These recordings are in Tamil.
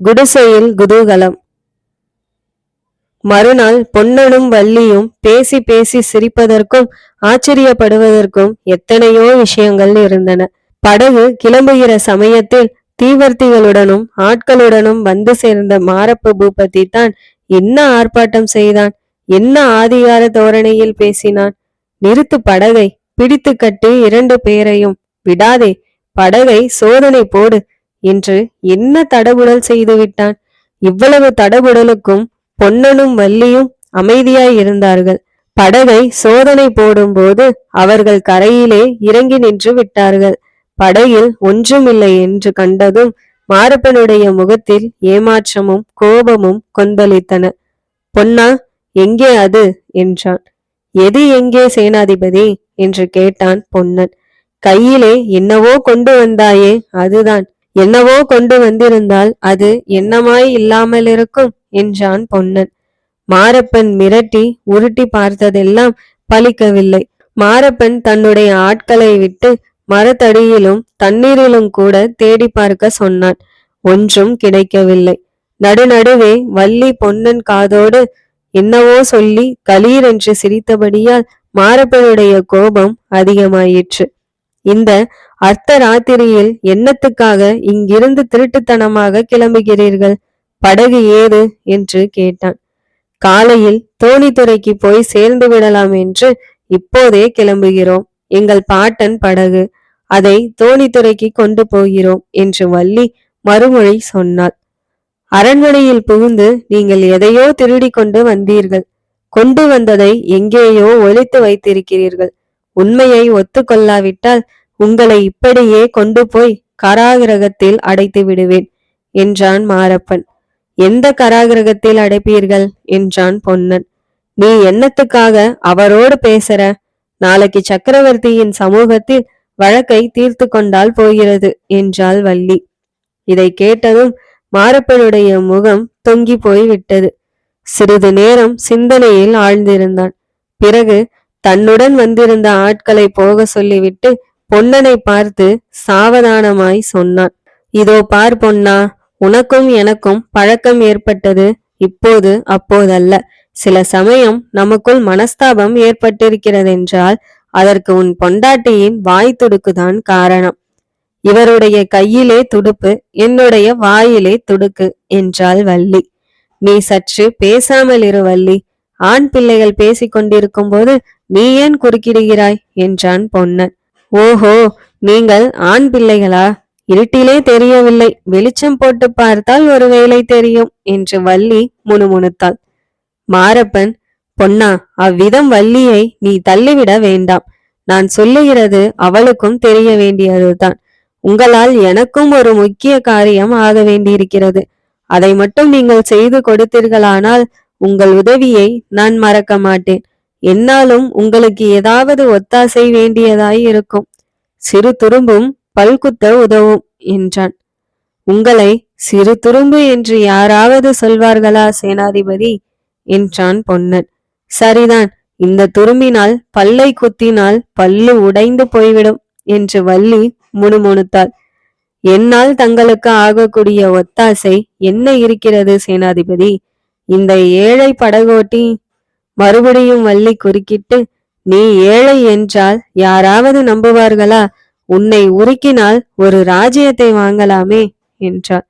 குடிசையில் குதூகலம். மறுநாள் பொன்னனும் வள்ளியும் பேசி பேசி சிரிப்பதற்கும் ஆச்சரியப்படுவதற்கும் எத்தனையோ விஷயங்கள் இருந்தன. படகு கிளம்புகிற சமயத்தில் தீவர்த்திகளுடனும் ஆட்களுடனும் வந்து சேர்ந்த மாரப்ப பூபதி தான் என்ன ஆர்ப்பாட்டம் செய்தான்? என்ன ஆதிகார தோரணையில் பேசினான்? நிறுத்து படகை பிடித்து கட்டி இரண்டு பேரையும். விடாதே படகை சோதனை போடு என்று என்ன தடபுடல் செய்து விட்டான்? இவ்வளவு தடபுடலுக்கும் பொன்னனும் வள்ளியும் அமைதியாய் இருந்தார்கள். படகை சோதனை போடும்போது அவர்கள் கரையிலே இறங்கி நின்று விட்டார்கள். படகில் ஒன்றுமில்லை என்று கண்டதும் மாரப்பனுடைய முகத்தில் ஏமாற்றமும் கோபமும் கொந்தளித்தன. பொன்னா எங்கே அது? என்றான். எது எங்கே சேனாதிபதி? என்று கேட்டான் பொன்னன். கையிலே என்னவோ கொண்டு வந்தாயே அதுதான். என்னவோ கொண்டு வந்திருந்தால் அது என்னமாய் இல்லாமல் இருக்கும் என்றான் பொன்னன். மாரப்பன் மிரட்டி உருட்டி பார்த்ததெல்லாம் பலிக்கவில்லை. மாரப்பன் தன்னுடைய ஆட்களை விட்டு மரத்தடியிலும் தண்ணீரிலும் கூட தேடி பார்க்க சொன்னான். ஒன்றும் கிடைக்கவில்லை. நடுநடுவே வள்ளி பொன்னன் காதோடு என்னவோ சொல்லி கலீர் என்று சிரித்தபடியால் மாரப்பனுடைய கோபம் அதிகமாயிற்று. இந்த அர்த்த ராத்திரியில் என்னத்துக்காக இங்கிருந்து திருட்டுத்தனமாக கிளம்புகிறீர்கள்? படகு ஏது என்று கேட்டான். காலையில் தோணித்துறைக்கு போய் சேர்ந்து விடலாம் என்று இப்போதே கிளம்புகிறோம். எங்கள் பாட்டன் படகு அதை தோணித்துறைக்கு கொண்டு போகிறோம் என்று வள்ளி மறுமொழி சொன்னாள். அரண்மனையில் புகுந்து நீங்கள் எதையோ திருடி கொண்டு வந்தீர்கள். கொண்டு வந்ததை எங்கேயோ ஒழித்து வைத்திருக்கிறீர்கள். உண்மையை ஒத்துக்கொள்ளாவிட்டால் உங்களை இப்படியே கொண்டு போய் கராகிரகத்தில் அடைத்து விடுவேன் என்றான் மாரப்பன். எந்த கராகிரகத்தில் அடைப்பீர்கள்? என்றான் பொன்னன். நீ என்னத்துக்காக அவரோடு பேசுற? நாளைக்கு சக்கரவர்த்தியின் சமூகத்தில் வழக்கை தீர்த்து கொண்டால் போகிறது என்றாள் வள்ளி. இதை கேட்டதும் மாரப்பனுடைய முகம் தொங்கி போய் விட்டது சிறிது நேரம் சிந்தனையில் ஆழ்ந்திருந்தான். பிறகு தன்னுடன் வந்திருந்த ஆட்களை போக சொல்லிவிட்டு பொன்னனை பார்த்து சாவதானமாய் சொன்னான். இதோ பார் பொன்னா உனக்கும் எனக்கும் பழக்கம் ஏற்பட்டது. இப்போது அப்போதல்ல. சில சமயம் நமக்குள் மனஸ்தாபம் ஏற்பட்டிருக்கிறதென்றால் அதற்கு உன் பொண்டாட்டியின் வாய் துடுக்குதான் காரணம். இவருடைய கையிலே துடுப்பு என்னுடைய வாயிலே துடுக்கு என்றாள் வள்ளி. நீ சற்று பேசாமல் இரு வள்ளி. ஆண் பிள்ளைகள் பேசிக் கொண்டிருக்கும் போது நீ ஏன் குறுக்கிடுகிறாய்? என்றான் பொன்னன். ஓஹோ நீங்கள் ஆண் பிள்ளைகளா? இருட்டிலே தெரியவில்லை. வெளிச்சம் போட்டு பார்த்தால் ஒருவேளை தெரியும் என்று வள்ளி முணுமுணுத்தாள். மாரப்பன் பொன்னா அவ்விதம் வள்ளியை நீ தள்ளிவிட வேண்டாம். நான் சொல்லுகிறது அவளுக்கும் தெரிய வேண்டியதுதான். உங்களால் எனக்கும் ஒரு முக்கிய காரியம் ஆக வேண்டியிருக்கிறது. அதை மட்டும் நீங்கள் செய்து கொடுத்தீர்களானால் உங்கள் உதவியை நான் மறக்க மாட்டேன். என்னாலும் உங்களுக்கு ஏதாவது ஒத்தாசை வேண்டியதாய் இருக்கும். சிறு துரும்பும் பல்குத்த உதவும் என்றான். உங்களை சிறு துரும்பு என்று யாராவது சொல்வார்களா சேனாதிபதி? என்றான் பொன்னன். சரிதான் இந்த துரும்பினால் பல்லை குத்தினால் பல்லு உடைந்து போய்விடும் என்று வள்ளி முணுமுணுத்தாள். என்னால் தங்களுக்கு ஆகக்கூடிய ஒத்தாசை என்ன இருக்கிறது சேனாதிபதி? இந்த ஏழை படகோட்டி மறுபடியும் வள்ளி குறுக்கிட்டு நீ ஏழை என்றால் யாராவது நம்புவார்களா? உன்னை உருக்கினால் ஒரு ராஜ்யத்தை வாங்கலாமே என்றாள்.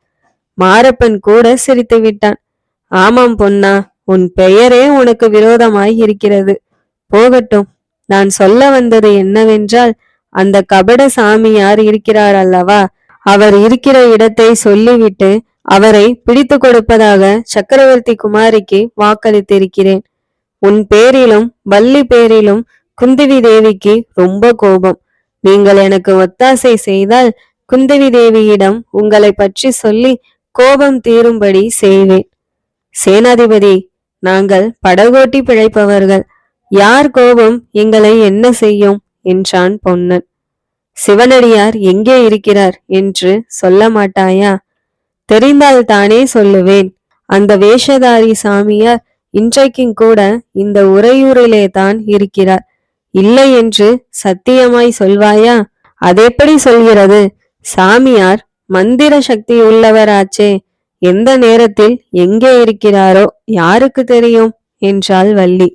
மாரப்பன் கூட சிரித்து விட்டான். ஆமாம் பொன்னா உன் பெயரே உனக்கு விரோதமாய் இருக்கிறது. போகட்டும் நான் சொல்ல வந்தது என்னவென்றால் அந்த கபட சாமியார் இருக்கிறார் அல்லவா? அவர் இருக்கிற இடத்தை சொல்லிவிட்டு அவரை பிடித்து கொடுப்பதாக சக்கரவர்த்தி குமாரிக்கு வாக்களித்திருக்கிறேன். உன் பேரிலும் வள்ளி பேரிலும் குந்தவி தேவிக்கு ரொம்ப கோபம். நீங்கள் எனக்கு ஒத்தாசை செய்தால் குந்தவி தேவியிடம் உங்களை பற்றி சொல்லி கோபம் தீரும்படி செய்வேன். சேனாதிபதி நாங்கள் படகோட்டி பிழைப்பவர்கள். யார் கோபம் எங்களை என்ன செய்யும்? என்றான் பொன்னன். சிவனடியார் எங்கே இருக்கிறார் என்று சொல்ல மாட்டாயா? தெரிந்தால் தானே சொல்லுவேன். அந்த வேஷதாரி சாமியார் இன்றைக்கும் கூட இந்த உறையூரிலே தான் இருக்கிறார். இல்லை என்று சத்தியமாய் சொல்வாயா? அதெப்படி சொல்கிறது? சாமியார் மந்திர சக்தி உள்ளவராச்சே எந்த நேரத்தில் எங்கே இருக்கிறாரோ யாருக்கு தெரியும்? என்றாள் வள்ளி.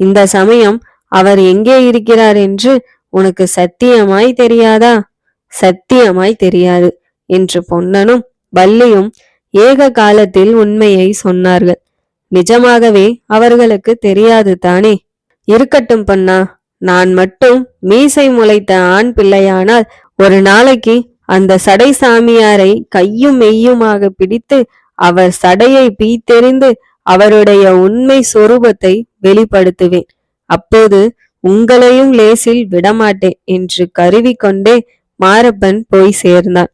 இந்த சமயம் அவர் எங்கே இருக்கிறார் என்று உனக்கு சத்தியமாய் தெரியாதா? சத்தியமாய் தெரியாது என்று பொன்னனும் வள்ளியும் ஏக காலத்தில் உண்மையை சொன்னார்கள். நிஜமாகவே அவர்களுக்கு தெரியாது தானே? இருக்கட்டும் பொன்னா நான் மட்டும் மீசை முளைத்த ஆண் பிள்ளையானால் ஒரு நாளைக்கு அந்த சடை சாமியாரை கையும் மெய்யுமாக பிடித்து அவர் சடையை பீத்தெறிந்து அவருடைய உண்மை சொரூபத்தை வெளிப்படுத்துவேன். அப்போது உங்களையும் லேசில் விடமாட்டேன் என்று கருவி கொண்டே மாரப்பன் போய் சேர்ந்தான்.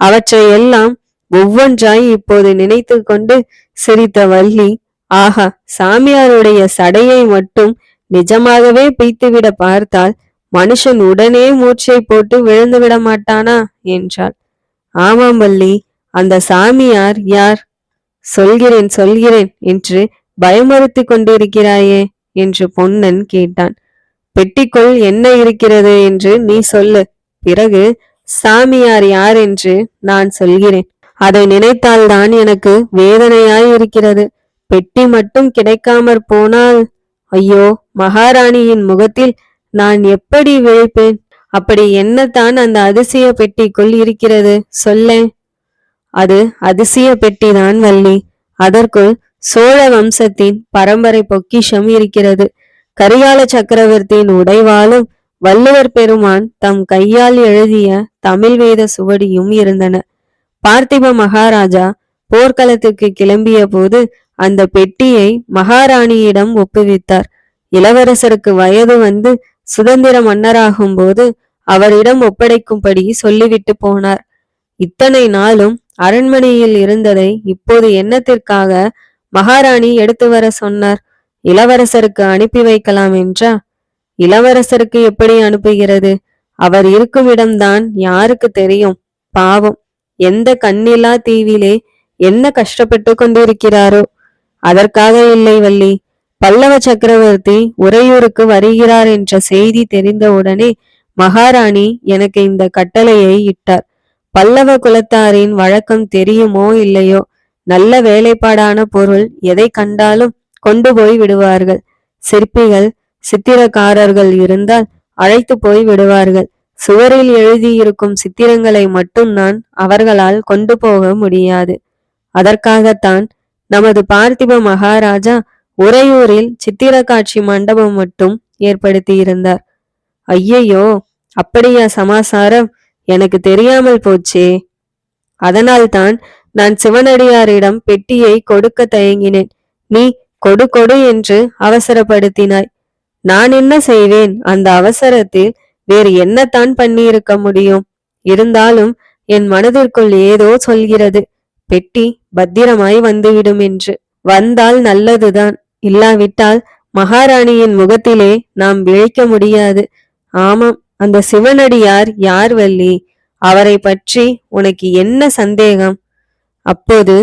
அவற்றையெல்லாம் ஒவ்வொன்றாய் இப்போது நினைத்து கொண்டு சிரித்த வள்ளி ஆஹா சாமியாருடைய சடையை மட்டும் நிஜமாகவே பீத்துவிட பார்த்தால் மனுஷன் உடனே மூச்சை போட்டு விழுந்து விட மாட்டானா? என்றாள். ஆமாம் வள்ளி அந்த சாமியார் யார்? சொல்கிறேன் சொல்கிறேன் என்று பயமுறுத்தி கொண்டிருக்கிறாயே என்று பொன்னன் கேட்டான். பெட்டிக்குள் என்ன இருக்கிறது என்று நீ சொல்லு. பிறகு சாமியார் யார் என்று நான் சொல்கிறேன். அதை நினைத்தால்தான் எனக்கு வேதனையாய் இருக்கிறது பெட்டி மட்டும் கிடைக்காமற் போனால் ஐயோ மகாராணியின் முகத்தில் நான் எப்படி விழிப்பேன்? அப்படி என்னத்தான் அந்த அதிசய பெட்டிக்குள் இருக்கிறது? சொல்லேன் அது அதிசய பெட்டிதான் வள்ளி. அதற்குள் சோழ வம்சத்தின் பரம்பரை பொக்கிஷம் இருக்கிறது. கரிகால சக்கரவர்த்தியின் உடைவாலும் வள்ளுவர் பெருமான் தம் கையால் எழுதிய தமிழ் வேத சுவடியும் இருந்தன. பார்த்திப மகாராஜா போர்க்களத்துக்கு கிளம்பிய போது அந்த பெட்டியை மகாராணியிடம் ஒப்புவித்தார். இளவரசருக்கு வயது வந்து சுதந்திர மன்னராகும் போது அவரிடம் ஒப்படைக்கும்படி சொல்லிவிட்டு போனார். இத்தனை நாளும் அரண்மனையில் இருந்ததை இப்போது என்னத்திற்காக மகாராணி எடுத்து வர சொன்னார். இளவரசருக்கு அனுப்பி வைக்கலாம் என்றா? இளவரசருக்கு எப்படி அனுப்புகிறது? அவர் இருக்கும் இடம்தான் யாருக்கு தெரியும்? பாவம் எந்த கண்ணிலா தீவிலே என்ன கஷ்டப்பட்டு கொண்டிருக்கிறாரோ? அதற்காக இல்லை வள்ளி. பல்லவ சக்கரவர்த்தி உறையூருக்கு வருகிறார் என்ற செய்தி தெரிந்தவுடனே மகாராணி எனக்கு இந்த கட்டளையை இட்டார். பல்லவ குலத்தாரின் வழக்கம் தெரியுமோ இல்லையோ? நல்ல வேலைப்பாடான பொருள் எதை கண்டாலும் கொண்டு போய் விடுவார்கள். சிற்பிகள் சித்திரக்காரர்கள் இருந்தால் அழைத்து போய் விடுவார்கள். சுவரில் எழுதியிருக்கும் சித்திரங்களை மட்டும் நான் அவர்களால் கொண்டு போக முடியாது. அதற்காகத்தான் நமது பார்த்திப மகாராஜா உறையூரில் சித்திர காட்சி மண்டபம் மட்டும் ஏற்படுத்தியிருந்தார். ஐயையோ அப்படியா சமாசாரம்? எனக்கு தெரியாமல் போச்சே. அதனால்தான் நான் சிவனடியாரிடம் பெட்டியை கொடுக்க தயங்கினேன். நீ கொடு கொடு என்று அவசரப்படுத்தினாய். நான் என்ன செய்வேன்? அந்த அவசரத்தில் வேறு என்னத்தான் பண்ணியிருக்க முடியும்? இருந்தாலும் என் மனதிற்குள் ஏதோ சொல்கிறது. பெட்டி பத்திரமாய் வந்துவிடும் என்று. வந்தால் நல்லதுதான். இல்லாவிட்டால் மகாராணியின் முகத்திலே நாம் விழிக்க முடியாது. ஆமாம் அந்த சிவனடியார் யார் வள்ளி? அவரை பற்றி உனக்கு என்ன சந்தேகம்? அப்போது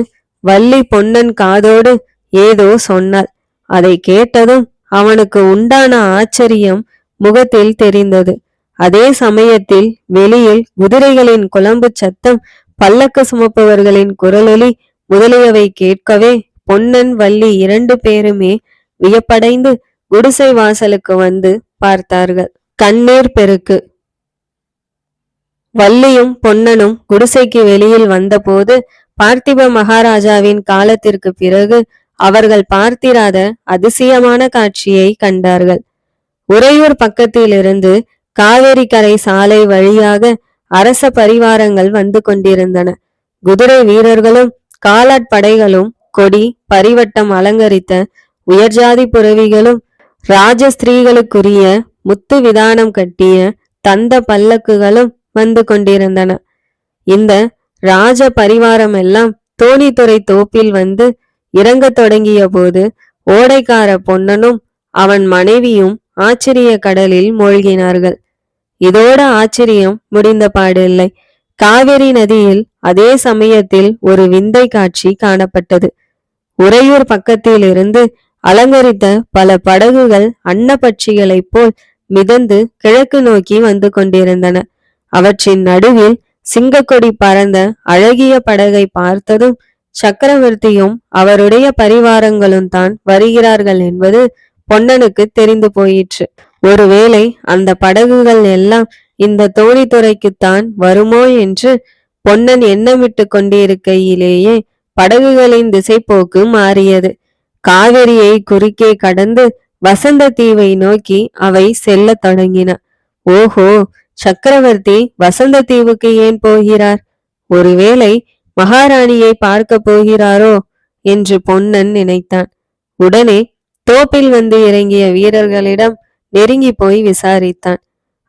வள்ளி பொன்னன் காதோடு ஏதோ சொன்னாள். அதை கேட்டதும் அவனுக்கு உண்டான ஆச்சரியம் முகத்தில் தெரிந்தது. அதே சமயத்தில் வெளியில் குதிரைகளின் குழம்பு சத்தம் பல்லக்கு சுமப்பவர்களின் குரலொலி முதலியவை கேட்கவே பொன்னன் வள்ளி இரண்டு பேருமே வியப்படைந்து குடிசை வாசலுக்கு வந்து பார்த்தார்கள். கண்ணீர் பெருக்கு. வள்ளியும் பொன்னனும் குடிசைக்கு வெளியில் வந்தபோது பார்த்திப மகாராஜாவின் காலத்திற்கு பிறகு அவர்கள் பார்த்திராத அதிசயமான காட்சியை கண்டார்கள். உறையூர் பக்கத்திலிருந்து காவேரி கரை சாலை வழியாக அரச பரிவாரங்கள் வந்து கொண்டிருந்தன. குதிரை வீரர்களும் காலாட்படைகளும் கொடி பரிவட்டம் அலங்கரித்த உயர்ஜாதி புறவிகளும் ராஜஸ்திரீகளுக்குரிய முத்து விதானம் கட்டிய தந்த பல்லக்குகளும் வந்து கொண்டிருந்தன. இந்த ராஜ பரிவாரம் எல்லாம் தோணித்துறை தோப்பில் வந்து இறங்கத் தொடங்கிய போது ஓடைக்கார பொன்னனும் அவன் மனைவியும் ஆச்சரிய கடலில் மூழ்கினார்கள். இதோட ஆச்சரியம் முடிந்த பாடில்லை. காவிரி நதியில் அதே சமயத்தில் ஒரு விந்தை காட்சி காணப்பட்டது. உறையூர் பக்கத்தில் இருந்து அலங்கரித்த பல படகுகள் அன்னப்பட்சிகளைப் போல் மிதந்து கிழக்கு நோக்கி வந்து கொண்டிருந்தன. அவற்றின் நடுவில் சிங்கக்கொடி பறந்த அழகிய படகை பார்த்ததும் சக்கரவர்த்தியும் அவருடைய பரிவாரங்களும் தான் வருகிறார்கள் என்பது பொன்னனுக்கு தெரிந்து போயிற்று. ஒருவேளை அந்த படகுகள் எல்லாம் இந்த தோணித்துறைக்குத்தான் வருமோ என்று பொன்னன் எண்ணமிட்டு கொண்டிருக்கையிலேயே படகுகளின் திசைப்போக்கு மாறியது. காவிரியை குறுக்கே கடந்து வசந்த தீவை நோக்கி அவை செல்ல தொடங்கின. ஓஹோ சக்கரவர்த்தி வசந்த தீவுக்கு ஏன் போகிறார்? ஒருவேளை மகாராணியை பார்க்க போகிறாரோ என்று பொன்னன் நினைத்தான். உடனே தோப்பில் வந்து இறங்கிய வீரர்களிடம் நெருங்கி போய் விசாரித்தான்.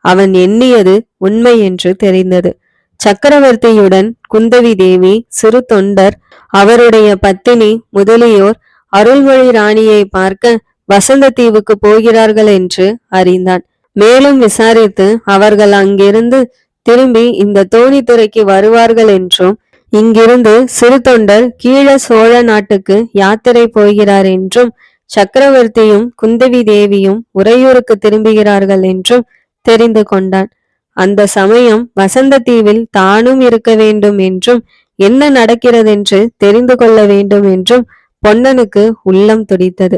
அவன் எண்ணியது உண்மை என்று தெரிந்தது. சக்கரவர்த்தியுடன் குந்தவி தேவி சிறு தொண்டர் அவருடைய பத்தினி முதலியோர் அருள்மொழி ராணியை பார்க்க வசந்த தீவுக்கு போகிறார்கள் என்று அறிந்தான். மேலும் விசாரித்து அவர்கள் அங்கிருந்து திரும்பி இந்த தோணித்துறைக்கு வருவார்கள் என்றும் இங்கிருந்து சிறு தொண்டர் கீழ சோழ நாட்டுக்கு யாத்திரை போகிறார் என்றும் சக்கரவர்த்தியும் குந்தவி தேவியும் உறையூருக்கு திரும்புகிறார்கள் என்றும் தெரிந்து கொண்டான். அந்த சமயம் வசந்த தீவில் தானும் இருக்க வேண்டும் என்றும் என்ன நடக்கிறதென்று தெரிந்து கொள்ள வேண்டும் என்றும் பொன்னனுக்கு உள்ளம் துடித்தது.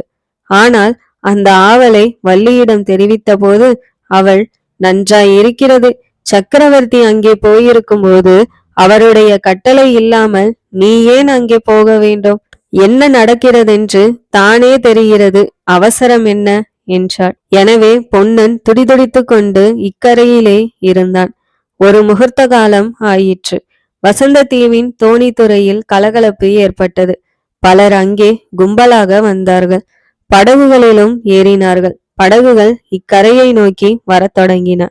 ஆனால் அந்த ஆவலை வள்ளியிடம் தெரிவித்த போது அவள் நன்றாய் இருக்கிறது. சக்கரவர்த்தி அங்கே போயிருக்கும் போது அவருடைய கட்டளை இல்லாமல் நீ ஏன் அங்கே போக வேண்டும்? என்ன நடக்கிறதென்று தானே தெரிகிறது. அவசரம் என்ன? என்றாள். எனவே பொன்னன் துடிதுடித்துக் கொண்டு இக்கரையிலே இருந்தான். ஒரு முகூர்த்த காலம் ஆயிற்று. வசந்த தீவின் தோணித்துறையில் கலகலப்பு ஏற்பட்டது. பலர் அங்கே கும்பலாக வந்தார்கள். படகுகளிலும் ஏறினார்கள். படகுகள் இக்கரையை நோக்கி வரத் தொடங்கின.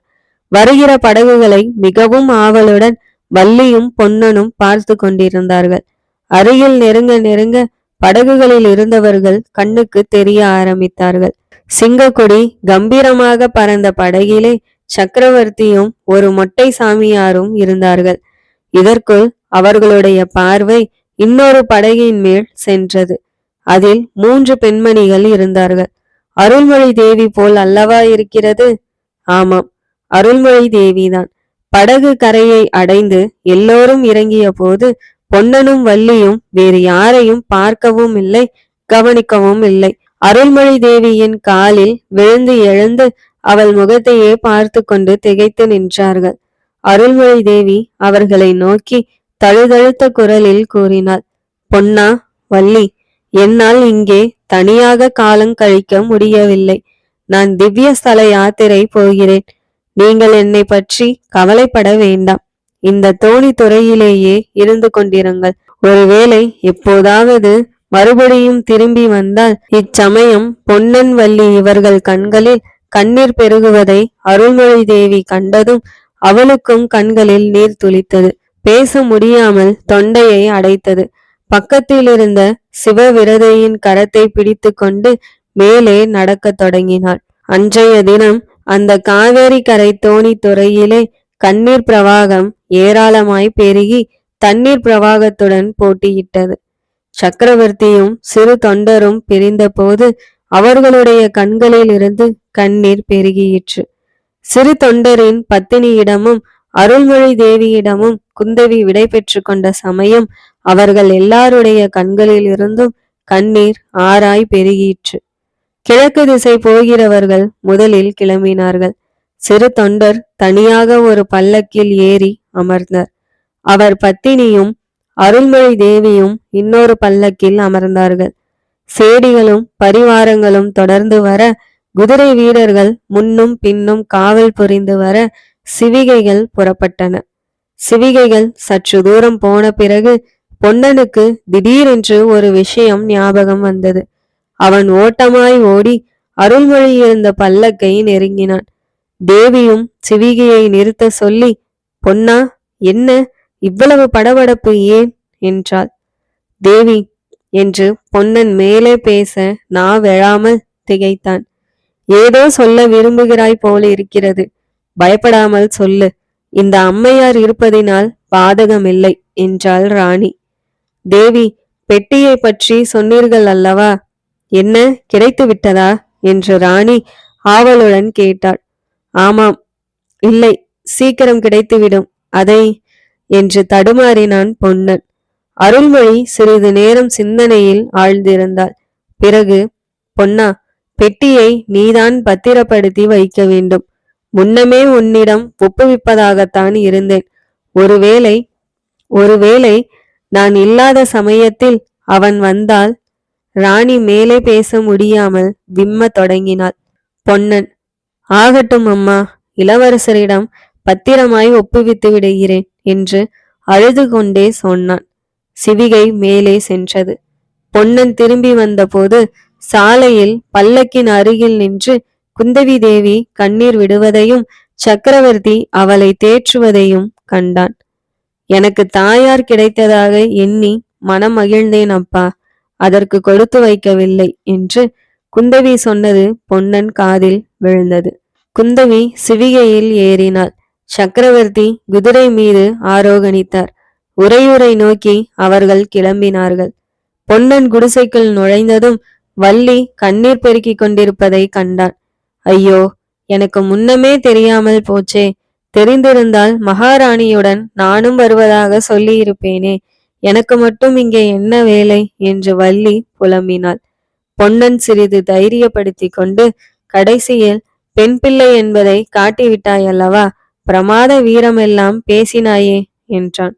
வருகிற படகுகளை மிகவும் ஆவலுடன் வள்ளியும் பொன்னனும் பார்த்து கொண்டிருந்தார்கள். அருகில் நெருங்க நெருங்க படகுகளில் இருந்தவர்கள் கண்ணுக்கு தெரிய ஆரம்பித்தார்கள். சிங்கக்கொடி கம்பீரமாக பறந்த படகிலே சக்கரவர்த்தியும் ஒரு மொட்டை சாமியாரும் இருந்தார்கள். இதற்குள் அவர்களுடைய பார்வை இன்னொரு படகின் மேல் சென்றது. அதில் மூன்று பெண்மணிகள் இருந்தார்கள். அருள்மொழி தேவி போல் அல்லவா இருக்கிறது? ஆமாம் அருள்மொழி தேவிதான். படகு கரையை அடைந்து எல்லோரும் இறங்கிய போது பொன்னனும் வள்ளியும் வேறு யாரையும் பார்க்கவும் இல்லை கவனிக்கவும் இல்லை. அருள்மொழி தேவியின் காலில் விழுந்து எழுந்து அவள் முகத்தையே பார்த்து கொண்டு திகைத்து நின்றார்கள். அருள்மொழி தேவி அவர்களை நோக்கி தழுதழுத்த குரலில் கூறினாள் பொன்னா வள்ளி என்னால் இங்கே தனியாக காலம் கழிக்க முடியவில்லை. நான் திவ்ய ஸ்தல யாத்திரை போகிறேன். நீங்கள் என்னை பற்றி கவலைப்பட வேண்டாம். இந்த தோணி துறையிலேயே இருந்து கொண்டிருங்கள். ஒருவேளை எப்போதாவது மறுபடியும் திரும்பி வந்தால் இச்சமயம் பொன்னன் வள்ளி இவர்கள் கண்களில் கண்ணீர் பெருகுவதை அருள்மொழி தேவி கண்டதும் அவளுக்கும் கண்களில் நீர் துளித்தது. பேச முடியாமல் தொண்டையை அடைத்தது. பக்கத்தில் இருந்த சிவவிரதையின் கரத்தை பிடித்து கொண்டு மேலே நடக்கத் தொடங்கினாள். அன்றைய தினம் அந்த காவேரி கரை தோணி துறையிலே கண்ணீர் பிரவாகம் ஏராளமாய் பெருகி தண்ணீர் பிரவாகத்துடன் போட்டியிட்டது. சக்கரவர்த்தியும் சிறு தொண்டரும் பிரிந்தபோது அவர்களுடைய கண்களில் இருந்து கண்ணீர் பெருகியிற்று. சிறு தொண்டரின் பத்தினியிடமும் அருள்மொழி தேவியிடமும் குந்தவி விடை பெற்று கொண்ட சமயம் அவர்கள் எல்லாருடைய கண்களில் இருந்தும் கண்ணீர் ஆராய் பெருகிற்று கிழக்கு திசை போகிறவர்கள் முதலில் கிளம்பினார்கள். சிறு தொண்டர் தனியாக ஒரு பல்லக்கில் ஏறி அமர்ந்தார். அவர் பத்தினியும் அருள்மொழி தேவியும் இன்னொரு பல்லக்கில் அமர்ந்தார்கள். சேடிகளும் பரிவாரங்களும் தொடர்ந்து வர குதிரை வீரர்கள் முன்னும் பின்னும் காவல் புரிந்து வர சிவிகைகள் புறப்பட்டன. சிவிகைகள் சற்று தூரம் போன பிறகு பொன்னனுக்கு திடீரென்று ஒரு விஷயம் ஞாபகம் வந்தது. அவன் ஓட்டமாய் ஓடி அருள்மொழி இருந்த பல்லக்கை நெருங்கினான். தேவியும் சிவிகையை நிறுத்த சொல்லி பொன்னா என்ன? இவ்வளவு படபடப்பு ஏன்? என்றாள். தேவி என்று பொன்னன் மேலே பேச நா வெழாமல் திகைத்தான். ஏதோ சொல்ல விரும்புகிறாய் போல இருக்கிறது. பயப்படாமல் சொல்லு. இந்த அம்மையார் இருப்பதினால் பாதகமில்லை என்றாள் ராணி. தேவி பெட்டியை பற்றி சொன்னீர்கள் அல்லவா? என்ன கிடைத்து விட்டதா என்று ராணி ஆவலுடன் கேட்டாள். ஆமாம் இல்லை சீக்கிரம் கிடைத்துவிடும் அதை என்று தடுமாறினான் பொன்னன். அருள்மொழி சிறிது நேரம் சிந்தனையில் ஆழ்ந்திருந்தாள். பிறகு பொன்னா பெட்டியை நீதான் பத்திரப்படுத்தி வைக்க வேண்டும். முன்னமே உன்னிடம் ஒப்புவிப்பதாகத்தான் இருந்தேன். ஒருவேளை ஒருவேளை நான் இல்லாத சமயத்தில் அவன் வந்தால் ராணி மேலே பேச முடியாமல் விம்ம தொடங்கினாள். பொன்னன் ஆகட்டும் அம்மா இளவரசரிடம் பத்திரமாய் ஒப்புவித்து விடுகிறேன் என்று அழுது கொண்டே சொன்னான். சிவிகை மேலே சென்றது. பொன்னன் திரும்பி வந்தபோது சாலையில் பல்லக்கின் அருகில் நின்று குந்தவி தேவி கண்ணீர் விடுவதையும் சக்கரவர்த்தி அவளை தேற்றுவதையும் கண்டான். எனக்கு தாயார் கிடைத்ததாக எண்ணி மனம் மகிழ்ந்தேன் அப்பா அதற்கு கொடுத்து வைக்கவில்லை என்று குந்தவி சொன்னது பொன்னன் காதில் விழுந்தது. குந்தவி சிவிகையில் ஏறினாள். சக்கரவர்த்தி குதிரை மீது ஆரோகணித்தார். உறையூரை நோக்கி அவர்கள் கிளம்பினார்கள். பொன்னன் குடிசைக்குள் நுழைந்ததும் வள்ளி கண்ணீர் பெருக்கிக் கொண்டிருப்பதை கண்டான். ஐயோ எனக்கு முன்னமே தெரியாமல் போச்சே. தெரிந்திருந்தால் மகாராணியுடன் நானும் வருவதாக சொல்லியிருப்பேனே. எனக்கு மட்டும் இங்கே என்ன வேலை? என்று வள்ளி புலம்பினாள். பொன்னன் சிறிது தைரியப்படுத்தி கொண்டு கடைசியில் பெண் பிள்ளை என்பதை காட்டிவிட்டாயல்லவா? பிரமாத வீரமெல்லாம் பேசினாயே என்றான்.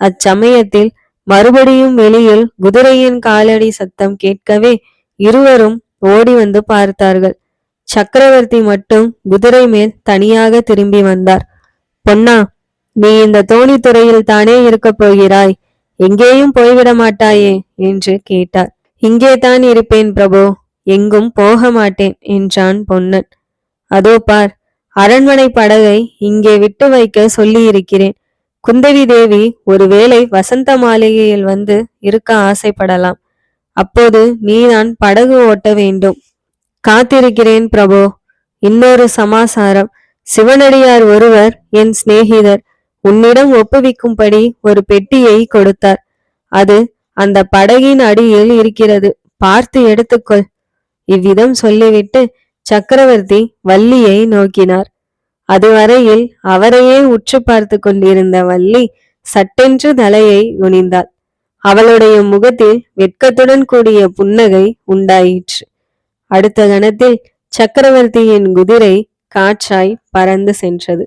அச்சமயத்தில் மறுபடியும் வெளியில் குதிரையின் காலடி சத்தம் கேட்கவே இருவரும் ஓடி வந்து பார்த்தார்கள். சக்கரவர்த்தி மட்டும் குதிரை மேல் தனியாக திரும்பி வந்தார். பொன்னா நீ இந்த தோணித்துறையில் தானே இருக்கப் போகிறாய்? எங்கேயும் போய்விட மாட்டாயே? என்று கேட்டார். இங்கே தான் இருப்பேன் பிரபு. எங்கும் போக மாட்டேன் என்றான் பொன்னன். அதோ பார் அரண்மனை படகை இங்கே விட்டு வைக்க சொல்லியிருக்கிறேன். குந்தவி தேவி ஒருவேளை வசந்த மாளிகையில் வந்து இருக்க ஆசைப்படலாம். அப்போது நீதான் படகு ஓட்ட வேண்டும். காத்திருக்கிறேன் பிரபு. இன்னொரு சமாசாரம். சிவனடியார் ஒருவர் என் சிநேகிதர். உன்னிடம் ஒப்புவிக்கும்படி ஒரு பெட்டியை கொடுத்தார். அது அந்த படகின் அடியில் இருக்கிறது. பார்த்து எடுத்துக்கொள். இவ்விதம் சொல்லிவிட்டு சக்கரவர்த்தி வள்ளியை நோக்கினார். அதுவரையில் அவரையே உற்று பார்த்து கொண்டிருந்த வள்ளி சட்டென்று தலையை குனிந்தாள். அவளுடைய முகத்தில் வெட்கத்துடன் கூடிய புன்னகை உண்டாயிற்று. அடுத்த கணத்தில் சக்கரவர்த்தியின் குதிரை காற்றாய் பறந்து சென்றது.